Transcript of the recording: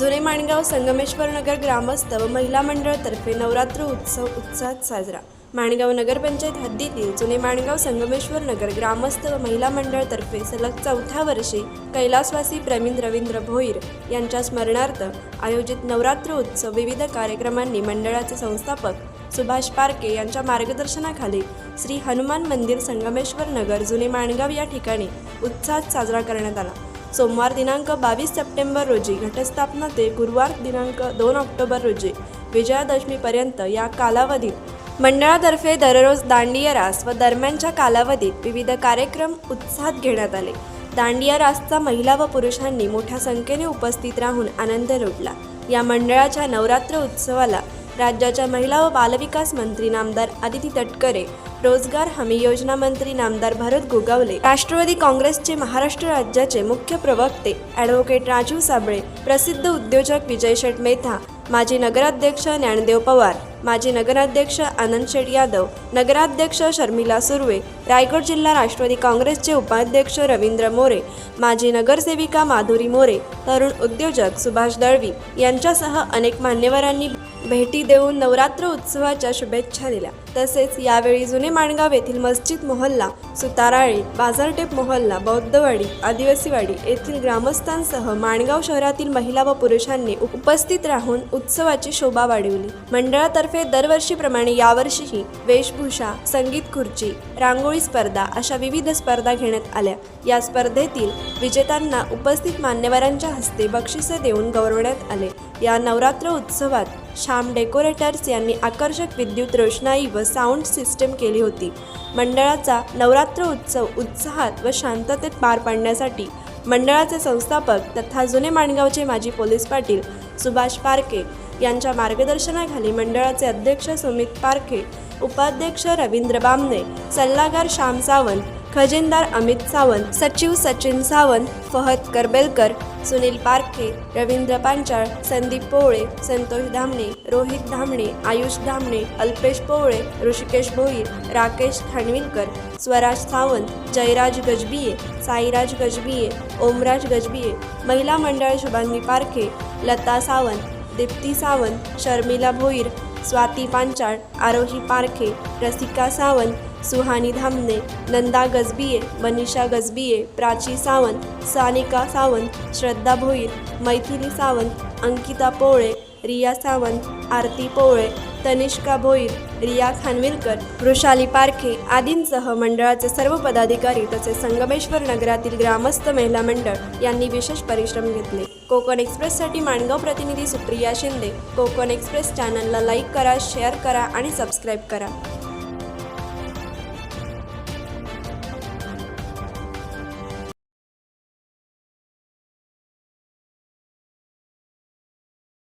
जुने माणगाव संगमेश्वर नगर ग्रामस्थ व महिला मंडळातर्फे नवरात्र उत्सव उत्साहात साजरा. माणगाव नगरपंचायत हद्दीतील जुने माणगाव संगमेश्वर नगर ग्रामस्थ व महिला मंडळातर्फे सलग चौथ्या वर्षी कैलासवासी प्रवीण रवींद्र भोईर यांच्या स्मरणार्थ आयोजित नवरात्र उत्सव विविध कार्यक्रमांनी मंडळाचे संस्थापक सुभाष पारके यांच्या मार्गदर्शनाखाली श्री हनुमान मंदिर संगमेश्वर नगर जुने माणगाव या ठिकाणी उत्साहात साजरा करण्यात आला. सोमवार दिनांक बावीस सप्टेंबर रोजी घटस्थापना ते गुरुवार दिनांक दोन ऑक्टोबर रोजी विजयादशमीपर्यंत या कालावधीत मंडळातर्फे दररोज दांडिया रास व दरम्यानच्या कालावधीत विविध कार्यक्रम उत्साहात घेण्यात आले. दांडिया रासचा महिला व पुरुषांनी मोठ्या संख्येने उपस्थित राहून आनंद लुटला. या मंडळाच्या नवरात्र उत्सवाला राज्याच्या महिला व बालविकास मंत्री नामदार आदिती तटकरे रोजगार हमी योजना मंत्री नामदार भरत गोगावले राष्ट्रवादी काँग्रेसचे महाराष्ट्र राज्याचे मुख्य प्रवक्ते ॲडव्होकेट राजीव साबळे प्रसिद्ध उद्योजक विजय शेट मेथा माजी नगराध्यक्ष ज्ञानदेव पवार माजी नगराध्यक्ष आनंद शेठ यादव नगराध्यक्ष शर्मिला सुर्वे रायगड जिल्हा राष्ट्रवादी काँग्रेसचे उपाध्यक्ष रवींद्र मोरे माजी नगरसेविका माधुरी मोरे तरुण उद्योजक सुभाष दळवी यांच्यासह अनेक मान्यवरांनी भेटी देऊन नवरात्र उत्सवाच्या शुभेच्छा दिल्या. तसेच यावेळी जुने माणगाव येथील मस्जिद मोहल्ला सुताराळी बाजारटेप मोहल्ला बौद्धवाडी आदिवासीवाडी येथील ग्रामस्थांसह माणगाव शहरातील महिला व पुरुषांनी उपस्थित राहून उत्सवाची शोभा वाढवली. मंडळातर्फे दरवर्षीप्रमाणे यावर्षीही वेशभूषा संगीत खुर्ची रांगोळी स्पर्धा अशा विविध स्पर्धा घेण्यात आल्या. या स्पर्धेतील विजेत्यांना उपस्थित मान्यवरांच्या हस्ते बक्षिसे देऊन गौरवण्यात आले. या नवरात्र उत्सवात श्याम डेकोरेटर्स यांनी आकर्षक विद्युत रोषणाई व साऊंड सिस्टम केली होती. मंडळाचा नवरात्र उत्सव उत्साहात व शांततेत पार पाडण्यासाठी मंडळाचे संस्थापक तथा जुने माणगावचे माजी पोलीस पाटील सुभाष पारखे यांच्या मार्गदर्शनाखाली मंडळाचे अध्यक्ष सुमित पारखे उपाध्यक्ष रवींद्र बामणे सल्लागार श्याम सावंत खजिनदार अमित सावंत सचिव सचिन सावंत फहद करबेलकर सुनील पारखे रवींद्र पांचाळ संदीप पोवळे संतोष धामणे रोहित धामणे आयुष धामणे अल्पेश पोवळे ऋषिकेश भोईर राकेश खानविलकर स्वराज सावंत जयराज गजबिये साईराज गजबिये ओमराज गजबिये महिला मंडळ शुभांगी पारखे लता सावंत दीप्ती सावंत शर्मिला भोईर स्वाती पांचाळ आरोही पारखे रसिका सावंत सुहानी धामणे नंदा गजबिये मनीषा गजबिये प्राची सावंत सानिका सावंत श्रद्धा भोईर मैथिली सावंत अंकिता पोळे रिया सावंत आरती पोळे तनिष्का भोईर रिया खानविलकर वृषाली पारखे आदींसह मंडळाचे सर्व पदाधिकारी तसेच संगमेश्वर नगरातील ग्रामस्थ महिला मंडळ यांनी विशेष परिश्रम घेतले. कोकण एक्सप्रेससाठी माणगाव प्रतिनिधी सुप्रिया शिंदे कोकण एक्सप्रेस चॅनलला लाईक करा शेअर करा आणि सबस्क्राईब करा.